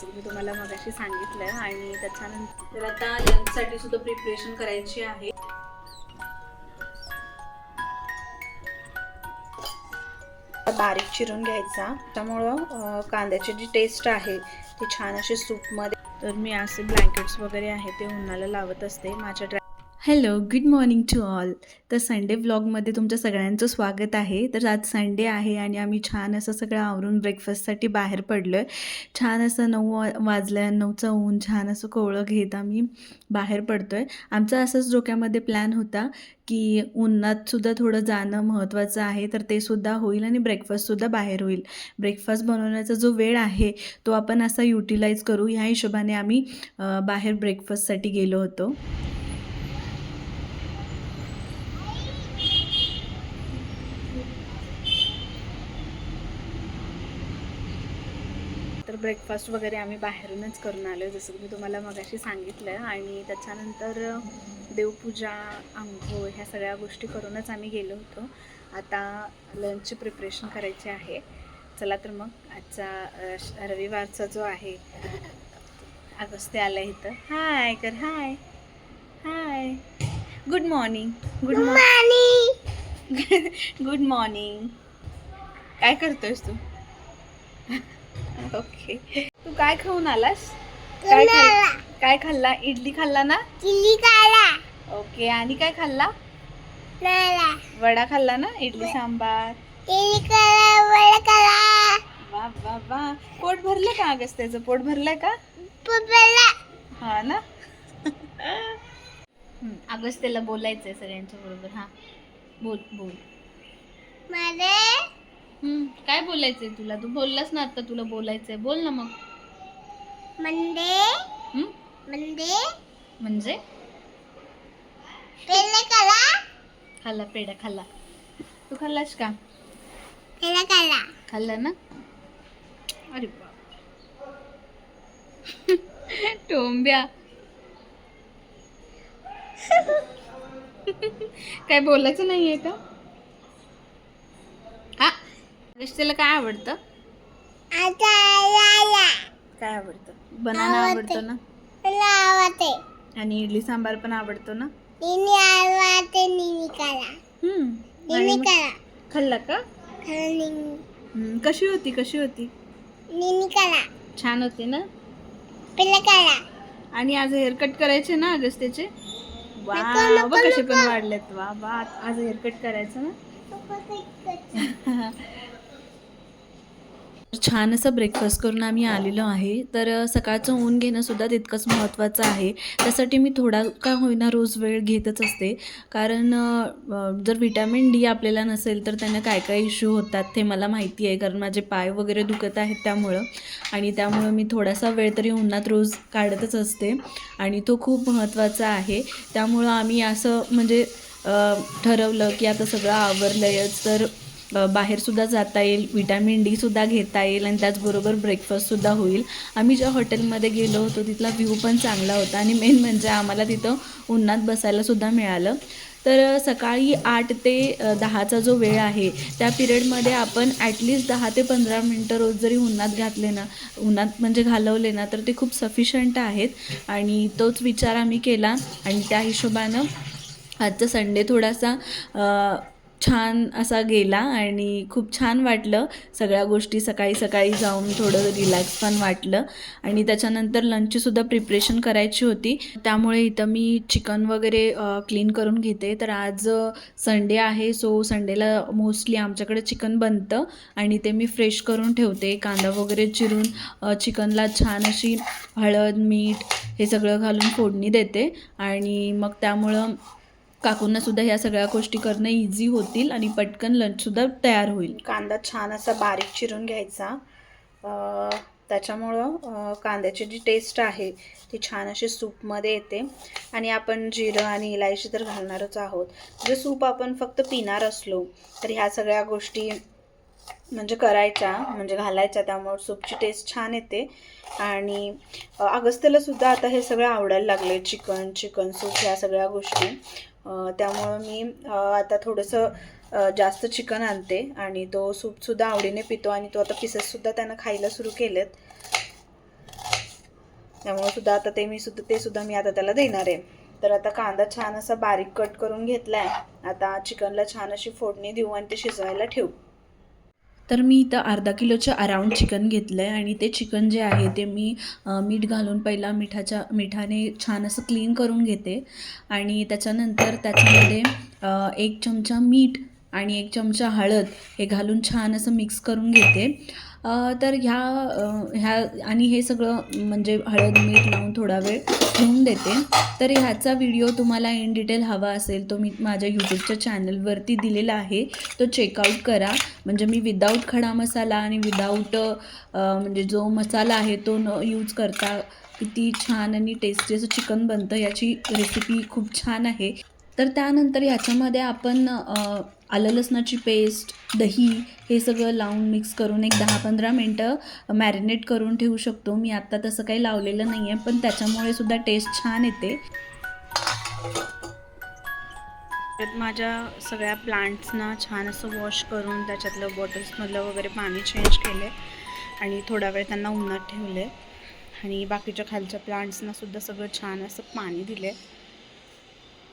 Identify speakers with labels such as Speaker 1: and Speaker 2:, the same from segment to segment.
Speaker 1: जसं मी तुम्हाला मगाशी सांगितलं आणि त्याच्यानंतर तर आता लंचसाठी सुद्धा प्रिपरेशन करायची आहे. बारीक चिरून घ्यायचा. त्यामुळं कांद्याची जी टेस्ट आहे ती छान अशी सूपमध्ये तर मी असे ब्लँकेट्स वगैरे आहे ते उन्हाला लावत असते. माझ्या dry hello good morning to all तर संडे व्लॉगमध्ये तुमच्या सगळ्यांचं स्वागत आहे. तर आज संडे आहे आणि आम्ही छान असं सगळं आवरून ब्रेकफास्टसाठी बाहेर पडलो आहे छान असं नऊ वा वाजल्या नऊचं ऊन छान असं कोवळं घेत आम्ही बाहेर पडतो आहे आमचा असंच डोक्यामध्ये प्लॅन होता की उन्हातसुद्धा थोडं जाणं महत्त्वाचं आहे तर ते सुद्धा होईल आणि ब्रेकफास्टसुद्धा बाहेर होईल. ब्रेकफास्ट बनवण्याचा जो वेळ आहे तो आपण असा युटिलाइज करू. ह्या हिशोबाने आम्ही बाहेर ब्रेकफास्टसाठी गेलो होतो. तर ब्रेकफास्ट वगैरे आम्ही बाहेरूनच करून आलो जसं की मी तुम्हाला मगाशी सांगितलं. आणि त्याच्यानंतर देवपूजा आंघोळ ह्या सगळ्या गोष्टी करूनच आम्ही गेलो होतो. आता लंचची प्रिपरेशन करायची आहे. चला तर मग आजचा रविवारचा जो आहे अगस्ते आला इथं. हाय कर hi hi good morning good morning good morning काय करतोयस तू? ओके. तू काय खाऊन आलास? काय खाल्ला काय खाल्ला? इडली खाल्ला ना?
Speaker 2: चिल्ली काला
Speaker 1: ओके आणि काय खाल्ला?
Speaker 2: नाला.
Speaker 1: वडा खाल्ला ना? इडली सांबार.
Speaker 2: काला वडा काला
Speaker 1: वा वा वा. पोट भरलं का अगस्त्याचं पोट भरलंय का?
Speaker 2: पुपला
Speaker 1: हा ना? हम्म, अगस्त्याला बोलायचंय सगळ्यांच्या बरोबर. हा. बोल बोल.
Speaker 2: मध्ये
Speaker 1: हम्म, काय बोलायचंय तुला? तू बोललास ना आता तुला बोलायचंय. बोल ना मग. हम्म? म्हणजे?
Speaker 2: पेले काला
Speaker 1: खाल्ला? पेढा खाल्ला. तू खाल्लास का?
Speaker 2: पेले काला
Speaker 1: खाल्ला ना? अरे बाप. टोंब्या. काय बोलायचं नाहीये का? त्याला काय आवडतं? काय आवडतं? बनाना
Speaker 2: आवडते.
Speaker 1: आवडतो ना? आणि इडली सांबार पण आवडतो ना?
Speaker 2: निनी आवाते निनी काला
Speaker 1: हम्म. आणि
Speaker 2: निनी
Speaker 1: मग
Speaker 2: काला
Speaker 1: खाल्ला का? हम्म, कशी होती? कशी होती?
Speaker 2: निनी काला
Speaker 1: छान होती ना? आणि आज हेअर कट करायचे ना अगस्त्याचे? वा
Speaker 2: नको, नको,
Speaker 1: बघ कसे
Speaker 2: नको.
Speaker 1: पण वाढलेत. वा वा आज हेअर कट करायचं ना? छान असं ब्रेकफास्ट करून आम्ही आलेलो आहे. तर सकाळचं ऊन घेणं सुद्धा तितकंच महत्त्वाचं आहे. त्यासाठी मी थोडा का होईना रोज वेळ घेतच असते. कारण जर विटॅमिन डी आपल्याला नसेल तर त्यांना काय काय इश्यू होतात ते मला माहिती आहे. कारण माझे पाय वगैरे दुखत आहेत त्यामुळं. आणि त्यामुळं मी थोडासा वेळ तरी उन्हात रोज काढतच असते. आणि तो खूप महत्त्वाचा आहे. त्यामुळं आम्ही असं म्हणजे ठरवलं की आता सगळं आवरलंयच. तर बाहेरसुद्धा जाता येईल विटॅमिन डीसुद्धा घेता येईल आणि त्याचबरोबर ब्रेकफास्टसुद्धा होईल. आम्ही ज्या हॉटेलमध्ये गेलो होतो तिथला व्ह्यू पण चांगला होता आणि मेन म्हणजे आम्हाला तिथं उन्हात बसायलासुद्धा मिळालं. तर सकाळी आठ ते दहाचा जो वेळ आहे त्या पिरियडमध्ये आपण ॲटलिस्ट दहा ते पंधरा मिनटं रोज जरी उन्हात घातले ना उन्हात म्हणजे घालवले ना तर ते खूप सफिशंट आहेत. आणि तोच विचार आम्ही केला आणि त्या हिशोबानं आजचा संडे थोडासा छान असा गेला आणि खूप छान वाटलं. सगळ्या गोष्टी सकाळी सकाळी जाऊन थोडं रिलॅक्स पण वाटलं. आणि त्याच्यानंतर लंचचीसुद्धा प्रिपरेशन करायची होती. त्यामुळे इथं मी चिकन वगैरे क्लीन करून घेते. तर आज संडे आहे. सो संडेला मोस्टली आमच्याकडे चिकन बनतं आणि ते मी फ्रेश करून ठेवते. कांदा वगैरे चिरून चिकनला छान अशी हळद मीठ हे सगळं घालून फोडणी देते. आणि मग त्यामुळं काकूंना सुद्धा ह्या सगळ्या गोष्टी करणं इझी होतील आणि पटकन लंचसुद्धा तयार होईल. कांदा छान असा बारीक चिरून घ्यायचा. त्याच्यामुळं कांद्याची जी टेस्ट आहे ती छान अशी सूपमध्ये येते. आणि आपण जिरं आणि इलायची तर घालणारच आहोत. जे सूप आपण फक्त पिणार असलो तर ह्या सगळ्या गोष्टी म्हणजे करायच्या म्हणजे घालायच्या त्यामुळे सूपची टेस्ट छान येते. आणि अ, अगस्त्यला सुद्धा आता हे सगळं आवडायला लागले चिकन चिकन सूप ह्या सगळ्या गोष्टी. त्यामुळं मी आता थोडंसं जास्त चिकन आणते आणि तो सूपसुद्धा आवडीने पितो आणि तो आता पिसेससुद्धा त्यानं खायला सुरू केलेत. त्यामुळे सुद्धा आता ते मी सुद्धा ते सुद्धा मी आता त्याला देणार आहे. तर आता कांदा छान असा बारीक कट करून घेतला आहे आता चिकनला छान अशी फोडणी देऊ आणि ते शिजवायला ठेवू. तर मी इथं अर्धा किलोचं अराऊंड चिकन घेतलं आहे आणि ते चिकन जे आहे ते मी मीठ घालून पहिला मिठाच्या मिठाने छान असं क्लीन करून घेते. आणि त्याच्यानंतर त्याच्यामध्ये एक चमचा मीठ आणि एक चमचा हळद हे घालून छान असं मिक्स करून घेते. तर ह्या ह्या आणि हे सगळं म्हणजे हळद मीठ लावून थोडा वेळ ठेवून देते. तर ह्याचा व्हिडिओ तुम्हाला इन डिटेल हवा असेल तो मी माझ्या यूट्यूबच्या चॅनलवरती दिलेला आहे. तो चेकआउट करा. म्हणजे मी विदाऊट खडा मसाला आणि विदाऊट म्हणजे जो मसाला आहे तो न यूज करता किती छान आणि टेस्टी असं चिकन बनतं याची रेसिपी खूप छान आहे. तर त्यानंतर ह्याच्यामध्ये आपण आलं लसणाची पेस्ट दही हे सगळं लावून मिक्स करून एक दहा पंधरा मिनटं मॅरिनेट करून ठेवू शकतो. मी आत्ता तसं काही लावलेलं नाही आहे पण त्याच्यामुळे सुद्धा टेस्ट छान येते. त्यात माझ्या सगळ्या प्लांट्सना छान असं वॉश करून त्याच्यातलं बॉटल्समधलं वगैरे पाणी चेंज केले आणि थोडा वेळ त्यांना उन्हात ठेवले आणि बाकीच्या खालच्या प्लांट्सना सुद्धा सगळं छान असं पाणी दिले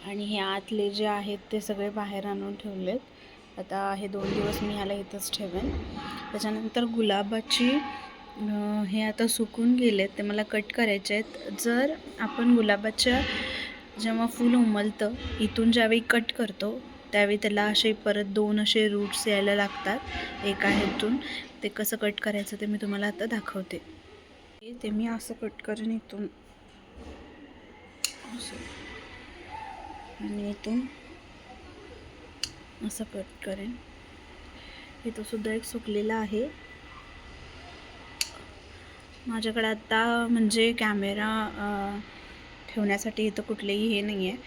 Speaker 1: आणि हे आतले जे आहेत ते सगळे बाहेर आणून ठेवलेत. आता हे दोन दिवस मी ह्याला इथंच ठेवेन. त्याच्यानंतर गुलाबाची हे आता सुकून गेलेत ते मला कट करायचे आहेत. जर आपण गुलाबाच्या जेव्हा फूल उमलतं इथून ज्यावेळी कट करतो त्यावेळी त्याला असे परत दोन असे रूट्स यायला लागतात एका ह्यातून ते कसं कट करायचं ते मी तुम्हाला आता दाखवते. ते मी असं कट करेन इथून. आणि इथून असं कट करेन. इथं सुद्धा एक सुकलेला आहे. माझ्याकडे आत्ता म्हणजे कॅमेरा ठेवण्यासाठी इथं कुठलेही हे नाही आहे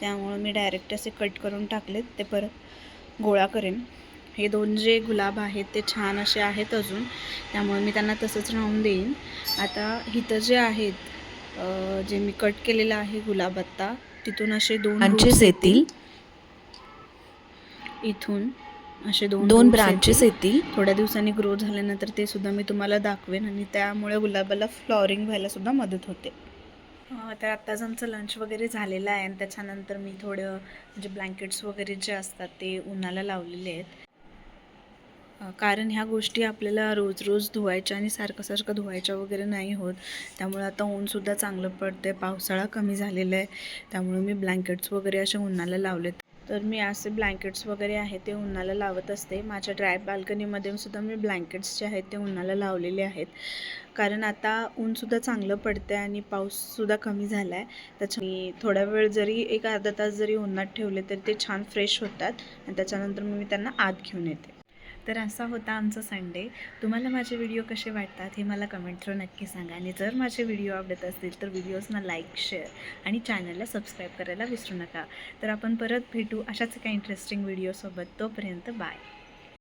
Speaker 1: त्यामुळं मी डायरेक्ट असे कट करून टाकलेत. ते परत गोळा करेन. हे दोन जे गुलाब आहेत ते छान असे आहेत अजून. त्यामुळे मी त्यांना तसंच राहून देईन. आता इथं जे आहेत जे मी कट केलेलं आहे गुलाब आत्ता तिथून असे दोन
Speaker 3: ब्रांचेस येतील.
Speaker 1: इथून असे दोन
Speaker 3: दोन ब्रांचेस
Speaker 1: येतील. थोड्या दिवसांनी ग्रो झाल्यानंतर ते सुद्धा मी तुम्हाला दाखवेन आणि त्यामुळे गुलाबाला फ्लॉरिंग व्हायला सुद्धा मदत होते. अं, तर आत्ताच आमचं लंच वगैरे झालेलं आहे आणि त्याच्यानंतर मी थोडं म्हणजे ब्लँकेट्स वगैरे जे असतात ते उन्हाला लावलेले आहेत. कारण ह्या गोष्टी आपल्याला रोज रोज धुवायच्या आणि सारखं सारखं धुवायच्या वगैरे नाही होत. त्यामुळे आता ऊनसुद्धा चांगलं पडतं आहे पावसाळा कमी झालेला आहे. त्यामुळे मी ब्लँकेट्स वगैरे असे उन्हाला लावलेत. तर मी असे ब्लँकेट्स वगैरे आहे ते उन्हाला लावत असते. माझ्या ड्राय बाल्कनीमध्ये सुद्धा मी ब्लँकेट्स जे आहेत ते उन्हाला लावलेले आहेत. कारण आता ऊनसुद्धा चांगलं पडतं आहे आणि पाऊससुद्धा कमी झाला आहे त्याच्या मी थोडा वेळ जरी एक अर्धा तास जरी उन्हात ठेवले तरी ते छान फ्रेश होतात. आणि त्याच्यानंतर मी त्यांना आत घेऊन येते. तर असा होता आमचा संडे तुम्हाला माझे व्हिडिओ कसे वाटतात हे मला कमेंट थ्रू नक्की सांगा. आणि जर माझे व्हिडिओ आवडत असतील तर व्हिडिओजना लाईक शेअर आणि चॅनलला सबस्क्राईब करायला विसरू नका. तर आपण परत भेटू अशाच एका इंटरेस्टिंग व्हिडिओसोबत तोपर्यंत बाय